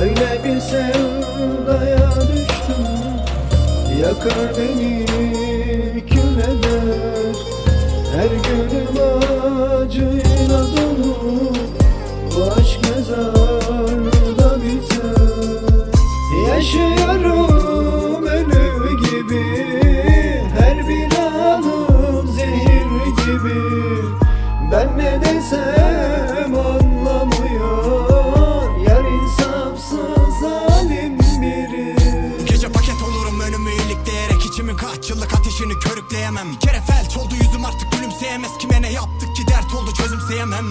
Öyle bir sevdaya düştüm. Yakar beni kül eder Her günüm acıyla dolu. Bu aşk mezarda biter. Yaşıyorum ölü gibi. Her bir anım zehir gibi. Ben ne desem anlamıyor kaç yıllık ateşini körükleyemem. Bir kere felç oldu yüzüm artık gülümseyemez. Kime ne yaptık ki dert oldu çözümseyemem.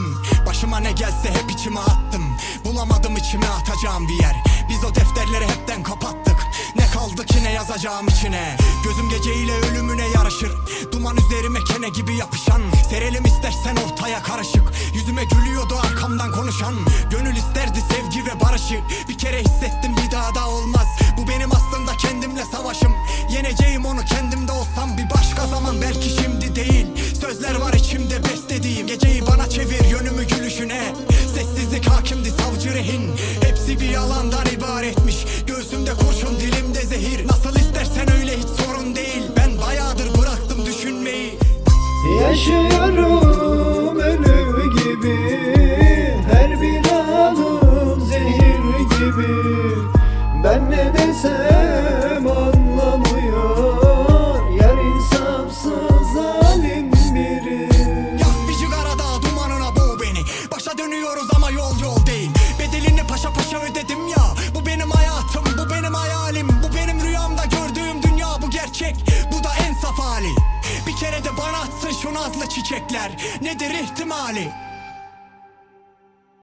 Başıma ne gelse hep içime attım. Bulamadım içime atacağım bir yer. Biz o defterleri hepten kapattık. Ne kaldı ki ne yazacağım içine? Gözüm geceyle ölümüne yarışır Duman üzerime kene gibi yapışan. Serelim istersen ortaya karışık. Yüzüme gülüyordu arkamdan konuşan. Gönül isterdi sevgi ve barışı. Bir kere hissettim bir daha da olmaz içimde beslediğim Geceyi bana çevir yönümü gülüşüne. Sessizlik hakimdi savcı rehin. Hepsi bir yalandan ibaretmiş. Göğsümde kurşun dilimde nazlı çiçekler. Nedir ihtimali